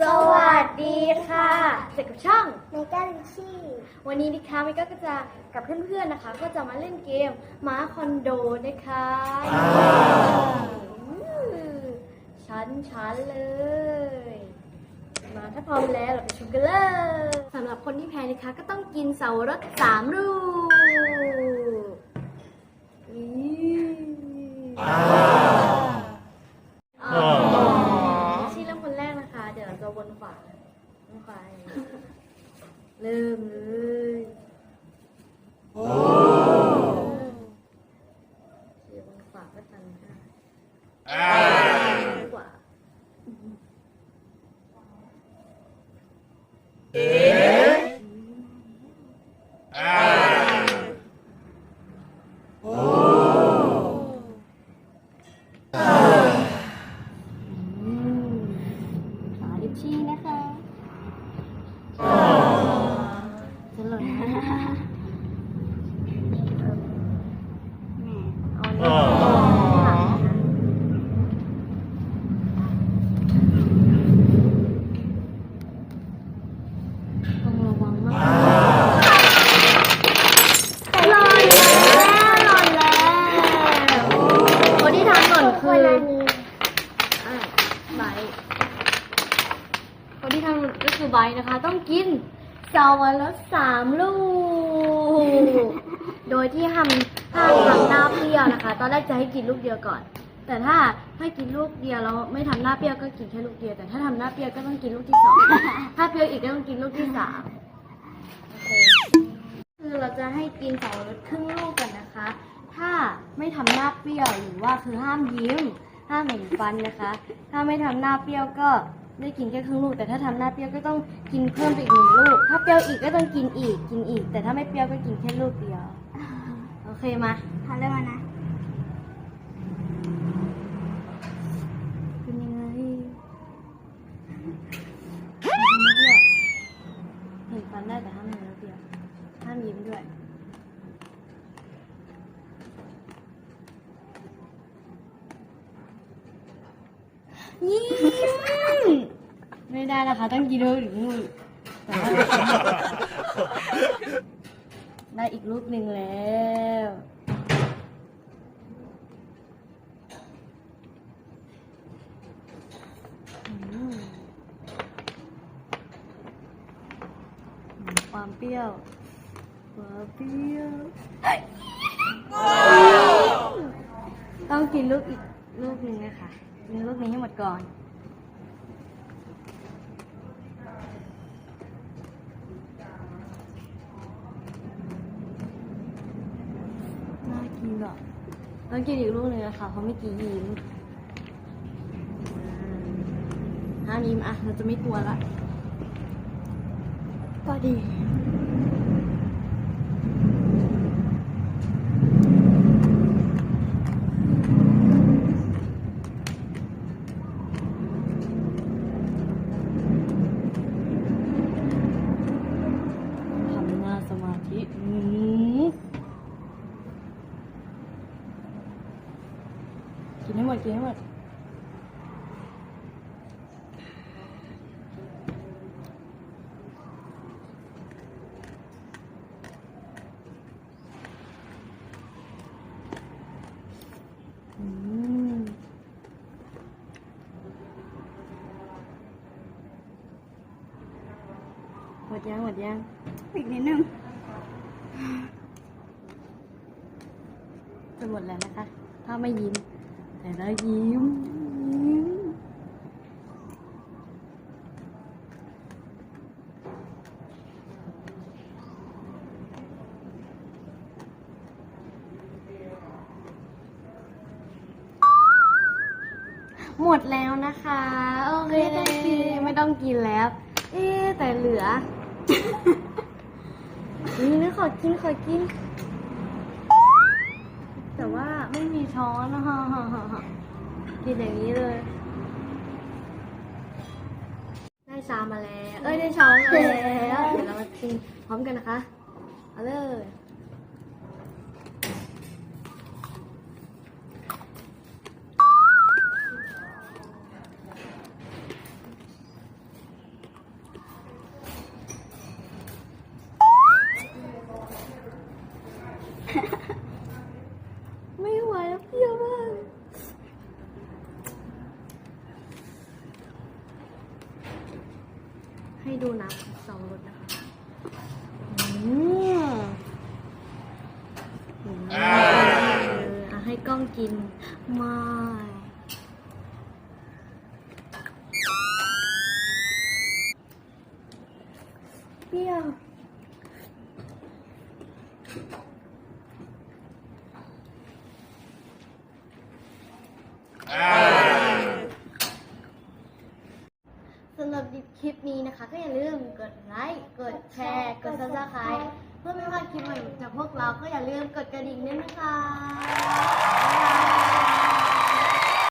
สวัสดีค่ะเจอกับช่องเมกาลิชี่ วันนี้นะคะมิก้าก็จะกับเพื่อนๆนะคะ ก็จะมาเล่นเกมม้าคอนโดนะคะอืมชั้นชั้นๆเลย มาถ้าพร้อมแล้วเราไปชมกันเลยสำหรับคนที่แพ้นะคะก็ต้องกินเสารสสามลูกอืมอ่าชื่อเริ่มคนแรกนะคะ เดี๋ยวเราจะวนขวาวนขวาอย่างนี้ เริ่มเลยเดี๋ยววนขวาก็ทันค่ะขวาขา ต้องระวังมากหล่นแล้วหล่นแล้วคนที่ทำหล่นคือวันนี้อะไบร์ทคนที่ทำก็คือไบร์ทนะคะ ต้องกินเสวันละสามลูก โดยที่ห้า มห้าทำหน้าเปรี้ยวนะคะ ตอนแรกจะให้กินลูกเดียวก่อน แต่ถ้าให้กินลูกเดียวแล้วไม่ทำหน้าเปรี้ยวก็กินแค่ลูกเดียว แต่ถ้าทำหน้าเปรี้ยวก็ต้องกินลูกที่สอง ถ้าเปรี้ยวอีกก็ต้องกินลูกที่สามโอเคคือเราจะให้กินสารสครึ่งลูกกันนะคะ ถ้าไม่ทำหน้าเปรี้ยวหรือว่าคือห้ามยิ้ม ห้ามเห็นฟันนะคะ ถ้าไม่ทำหน้าเปรี้ยวก็ได้กินแค่ครึ่งลูก แต่ถ้าทำหน้าเปรี้ยวก็ต้องกินเพิ่มไปอีกหนึ่งลูก ถ้าเปรี้ยวอีกก็ต้องกินอีก กินอีก แต่ถ้าไม่เปรี้ยวก็กินแค่ลูกเดียว เคมาทำได้มานะ เป็นยังไงไม่เปรี้ยวเห็นฟันได้แต่ห้ามม็นเปรี้ยวห้ามยิ้มด้วย ยิ้ม ไม่ได้นะคะต้องกินลูกอีกลูกแต่ว่า ได้อีกลูกหนึ่งแล้วอืมความเปรี้ยวความเปรี้ยวต้องกินลูกอีกลูกหนึ่งนะคะกินลูกนี้ให้หมดก่อนน่ากินอะ ต้องกินอีกลูกหนึ่งนะคะเพราะไม่กี่ยิ้มอ่าห้ามยิ้มอะเราจะไม่กลัวละก็ดี ทำหน้าสมาธิอืมกินให้หมด กินให้หมด อืมหม ดยังหมดยังอีกนิดนึงจะหมดแล้วนะคะ ถ้าไม่ยิ้ม แต่ถ้ายิ้มยิ้มหมดแล้วนะคะ โอเค ไม่ต้องกินแล้ว เอ๊ะแต่เหลือ นี่นะขอกินขอกิน แต่ว่าไม่มีช้อนนะฮะกินอย่างนี้เลย ได้ชามมาแล้ว เอ้ยได้ช้อนมาแล้ว เดี๋ยวเรามากินพร้อมกันนะคะ เอาเลย ให้ดูน้ำของสองรสนะคะอืมอืมเอออะให้กล้องกินไม่เปรี้ยว สำหรับคลิปนี้นะคะ ก็อย่าลืมกดไลค์ กดแชร์ กดซับสไครต์เพื่อไม่พลาดคลิปใหม่จากพวกเรา ก็อย่าลืมกดกระดิ่งด้วยนะคะบ๊ายบาย